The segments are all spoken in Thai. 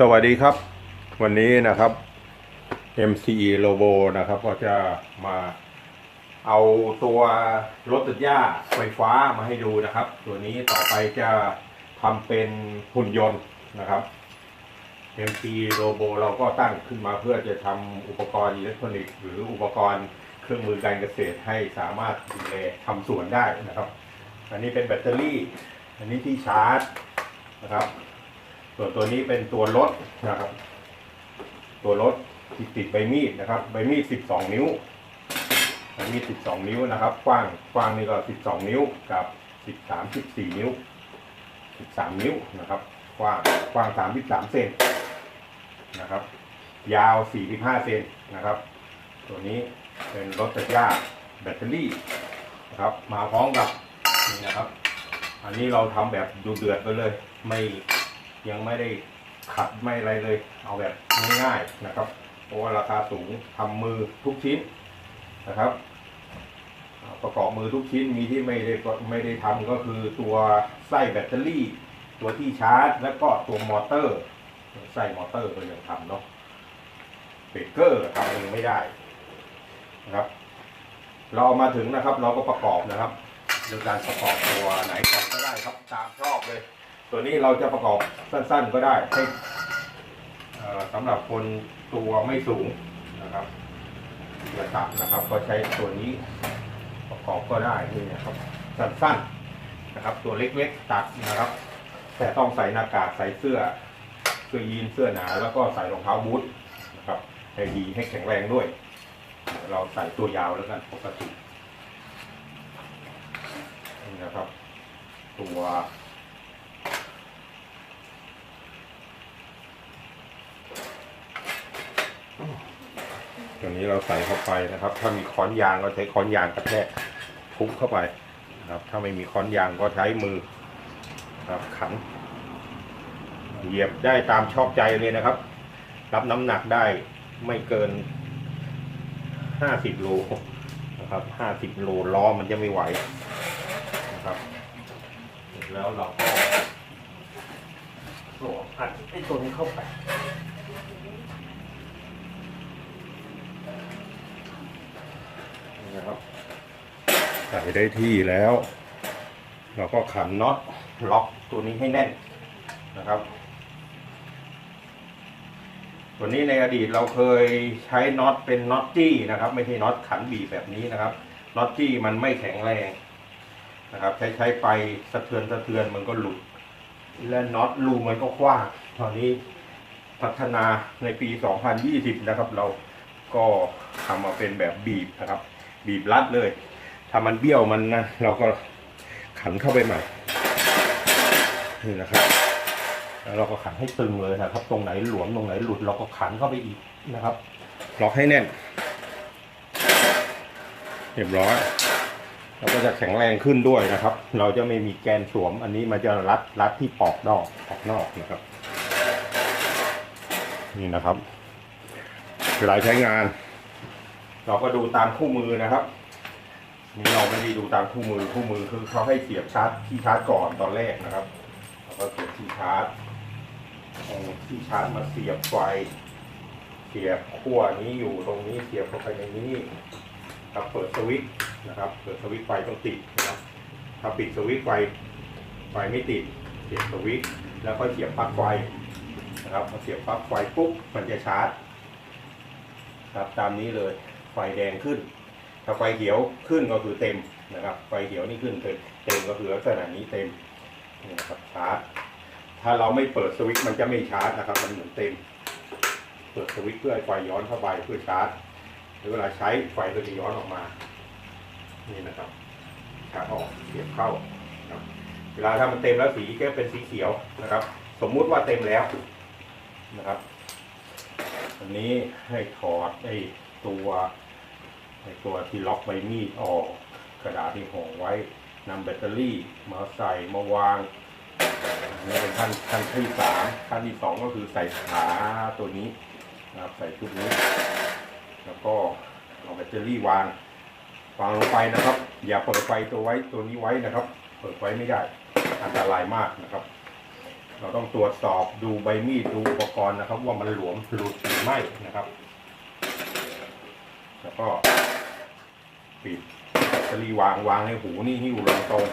สวัสดีครับ วันนี้นะครับ MCE Lobo นะครับ ก็จะมาเอาตัวรถตัดหญ้าไฟฟ้ามาให้ดูนะครับ ตัวนี้ต่อไปจะทำเป็นหุ่นยนต์นะครับ MCE Lobo เราก็ตั้งขึ้นมาเพื่อจะทำอุปกรณ์อิเล็กทรอนิกส์หรืออุปกรณ์เครื่องมือการเกษตรให้สามารถดูแลทำสวนได้นะครับ อันนี้เป็นแบตเตอรี่ อันนี้ที่ชาร์จนะครับ ส่วนตัวนี้เป็นตัวรถนะครับ ตัวรถที่ติดใบมีดนะครับ ใบมีด12นิ้วใบมีด12นิ้วนะครับ กว้างกว้างนี่ก็12นิ้วกับ13 14นิ้ว13นิ้วนะครับ กว้างกว้าง33เซนนะครับ ยาว45เซนนะครับ ตัวนี้เป็นรถจักรยานแบตเตอรี่นะครับ มาพร้อมกับนี่นะครับ อันนี้เราทำแบบดูเดือดไปเลย ไม่ ยังไม่ได้ขัดไม่อะไรเลย เอาแบบง่ายๆนะครับ เพราะว่าราคาสูงทำมือทุกชิ้นนะครับ ประกอบมือทุกชิ้นมีที่ไม่ได้ไม่ได้ทำก็คือตัวไส้แบตเตอรี่ ตัวที่ชาร์จ แล้วก็ตัวมอเตอร์ไส้มอเตอร์ก็ยังทำเนาะเบรกเกอร์ทำเองไม่ได้นะครับ เราเอามาถึงนะครับ เราก็ประกอบนะครับโดยการประกอบตัวไหนก่อนก็ได้ครับตามชอบเลย ตัวนี้เราจะประกอบสั้นๆก็ได้ให้สำหรับคนตัวไม่สูงนะครับระดับนะครับ ก็ใช้ตัวนี้ประกอบก็ได้นี่นะครับสั้นๆนะครับ ตัวเล็กๆตัดนะครับ แต่ต้องใส่หน้ากากใส่เสื้อเสื้อยีนเสื้อหนา แล้วก็ใส่รองเท้าบูทนะครับให้ดีให้แข็งแรงด้วย เราใส่ตัวยาวแล้วกันปกตินี่นะครับ ตัวี้เราใส่เข้าไปนะครับ ถ้ามีค้อนยางก็ใช้ค้อนยางกระแทกทุบเข้าไปนะครับ ถ้าไม่มีค้อนยางก็ใช้มือนะครับขันเหยียบได้ตามชอบใจเลยนะครับ รับน้ำหนักได้ไม่เกินห้าสิบโลนะครับห้าสิบโลล้อมันจะไม่ไหวนะครับแล้วเราก็สวมอัดไอ้ตัวนี้เข้าไป ครับใส่ได้ที่แล้ว เราก็ขันน็อตล็อกตัวนี้ให้แน่นนะครับ ตัวนี้ในอดีตเราเคยใช้น็อตเป็นน็อตจี้นะครับ ไม่ใช่น็อตขันบีบแบบนี้นะครับน็อตจี้มันไม่แข็งแรงนะครับ ใช้ใช้ไปสะเทือนสะเทือนมันก็หลุด และน็อตรูมันก็กว้างตอนนี้พัฒนาในปี 2020 นะครับ เราก็ทำมาเป็นแบบบีบนะครับ บีบรัดเลย ถ้ามันเบี้ยวมันนะเราก็ขันเข้าไปใหม่นี่นะครับแล้วเราก็ขันให้ตึงเลยนะครับ ตรงไหนหลวมตรงไหนหลุดเราก็ขันเข้าไปอีกนะครับล็อกให้แน่นเรียบร้อยเราก็จะแข็งแรงขึ้นด้วยนะครับ เราจะไม่มีแกนสวม อันนี้มันจะรัดรัดที่ปอกนอกปอกนอกนะครับ นี่นะครับเวลาใช้งาน เราก็ดูตามคู่มือนะครับ นี่เราไม่ได้ดูตามคู่มือคู่มือคือเขาให้เสียบชาร์จที่ชาร์จก่อนตอนแรกนะครับเราก็เสียบที่ชาร์จเอาที่ชาร์จมาเสียบไฟ เสียบขั้วนี้อยู่ตรงนี้เสียบเข้าไปในนี้ครับเปิดสวิตช์นะครับ เปิดสวิตช์ไฟต้องติดนะครับถ้าปิดสวิตช์ไฟไฟไม่ติด เสียบสวิตช์แล้วก็เสียบปลั๊กไฟนะครับพอเสียบปลั๊กไฟปุ๊บมันจะชาร์จครับตามนี้เลย ไฟแดงขึ้น ถ้าไฟเขียวขึ้นก็คือเต็มนะครับ ไฟเขียวนี่ขึ้นเต็มก็คือลักษณะนี้เต็มนี่นะครับชาร์จ ถ้าเราไม่เปิดสวิตช์มันจะไม่ชาร์จนะครับ มันเหมือนเต็ม เปิดสวิตช์เพื่อให้ไฟย้อนเข้าไปเพื่อชาร์จหรือเวลาใช้ไฟก็จะย้อนออกมา นี่นะครับชาร์จออกเสียบเข้านะครับเวลาถ้ามันเต็มแล้วสีก็เป็นสีเขียวนะครับ สมมุติว่าเต็มแล้วนะครับ อันนี้ให้ถอดไอ้ตัว ตัวที่ล็อกใบมีดออก กระดาษที่ห่อไว้นำแบตเตอรี่มาใส่มาวางนนี้เป็นขั้นขั้นที่สามขั้นที่สองก็คือใส่ขาตัวนี้นะครับใส่ชุดนี้ แล้วก็เอาแบตเตอรี่วางวางลงไปนะครับ อย่าเปิดไฟตัวไว้ตัวนี้ไว้นะครับ เปิดไว้ไม่ได้อันตรายมากนะครับ เราต้องตรวจสอบดูใบมีดดูอุปกรณ์นะครับ ว่ามันหลวมหลุดหรือไม่นะครับ แล้วก็ ปิดแบตเตอรี่วางวางในหูนี่หิ้วลงตรง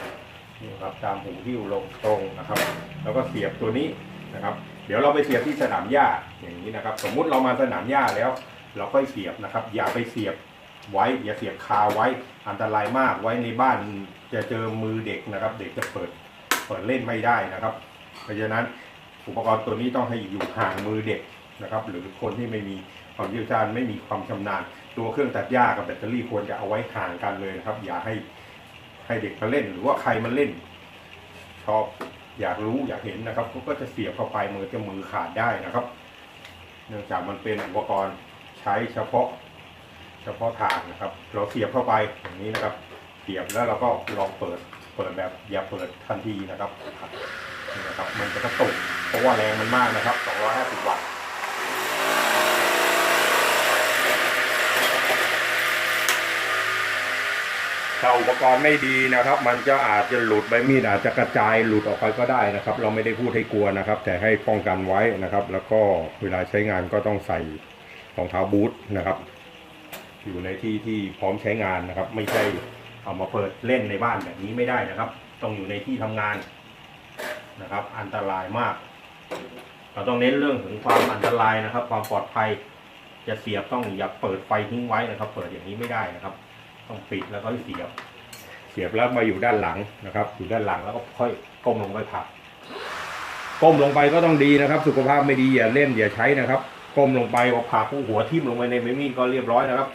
นี่ครับตามหูหิ้วลงตรงนะครับ แล้วก็เสียบตัวนี้นะครับ เดี๋ยวเราไปเสียบที่สนามหญ้าอย่างนี้นะครับ สมมุติเรามาสนามหญ้าแล้ว เราค่อยเสียบนะครับ อย่าไปเสียบไว้อย่าเสียบคาไว้อันตรายมากไว้ในบ้านจะเจอมือเด็กนะครับ เด็กจะเปิดเปิดเล่นไม่ได้นะครับ เพราะฉะนั้นอุปกรณ์ตัวนี้ต้องให้อยู่ห่างมือเด็กนะครับ หรือคนที่ไม่มี ความเชี่ยวชาญไม่มีความชำนาญ ตัวเครื่องตัดหญ้ากับแบตเตอรี่ควรจะเอาไว้ห่างกันเลยนะครับ อย่าให้ให้เด็กมาเล่น หรือว่าใครมาเล่น ชอบอยากรู้อยากเห็นนะครับก็จะเสียบเข้าไปมือจะมือขาดได้นะครับ เนื่องจากมันเป็นอุปกรณ์ใช้เฉพาะ เฉพาะทางนะครับ เราเสียบเข้าไปอย่างนี้นะครับ เสียบแล้วเราก็ลองเปิดเปิดแบบอย่าเปิดทันทีนะครับนี่นะครับ มันจะกระตุกเพราะว่าแรงมันมากนะครับ 250 วัตต์ ถ้าอุปกรณ์ไม่ดีนะครับ มันจะอาจจะหลุดใบมีดอาจจะกระจายหลุดออกไปก็ได้นะครับ เราไม่ได้พูดให้กลัวนะครับ แต่ให้ป้องกันไว้นะครับ แล้วก็เวลาใช้งานก็ต้องใส่รองเท้าบูทนะครับ อยู่ในที่ที่พร้อมใช้งานนะครับ ไม่ใช่เอามาเปิดเล่นในบ้านแบบนี้ไม่ได้นะครับ ต้องอยู่ในที่ทำงานนะครับ อันตรายมาก เราต้องเน้นเรื่องถึงความอันตรายนะครับ ความปลอดภัยจะเสียบต้องอย่าเปิดไฟทิ้งไว้นะครับ เปิดอย่างนี้ไม่ได้นะครับ ต้องปิดแล้วก็เสียบ เสียบแล้วมาอยู่ด้านหลังนะครับ อยู่ด้านหลังแล้วก็ค่อยก้มลงไปผัก ก้มลงไปก็ต้องดีนะครับ สุขภาพไม่ดีอย่าเล่นอย่าใช้นะครับ ก้มลงไปพอผักผู้หัวทิ่มลงไปในใบมีดก็เรียบร้อยนะครับ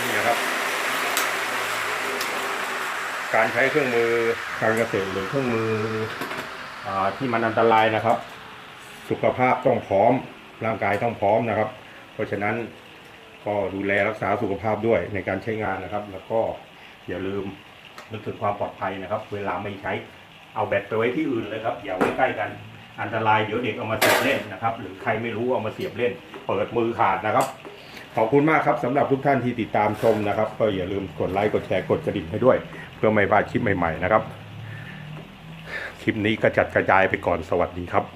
นี่นะครับ การใช้เครื่องมือการเกษตรหรือเครื่องมืออที่มันอันตรายนะครับ สุขภาพต้องพร้อมร่างกายต้องพร้อมนะครับ เพราะฉะนั้น ก็ดูแลรักษาสุขภาพด้วยในการใช้งานนะครับ แล้วก็อย่าลืมนึกถึงความปลอดภัยนะครับ เวลาไม่ใช้เอาแบตไปไว้ที่อื่นเลยครับอย่าไว้ใกล้กันอันตรายเดี๋ยวเด็กเอามาเสียบเล่นนะครับ หรือใครไม่รู้เอามาเสียบเล่น เปิดมือขาดนะครับ ขอบคุณมากครับสำหรับทุกท่านที่ติดตามชมนะครับ ก็อย่าลืมกดไลค์กดแชร์กดกระดิ่งให้ด้วย เพื่อไม่พลาดคลิปใหม่ๆนะครับ คลิปนี้ก็จัดกระจายไปก่อนสวัสดีครับ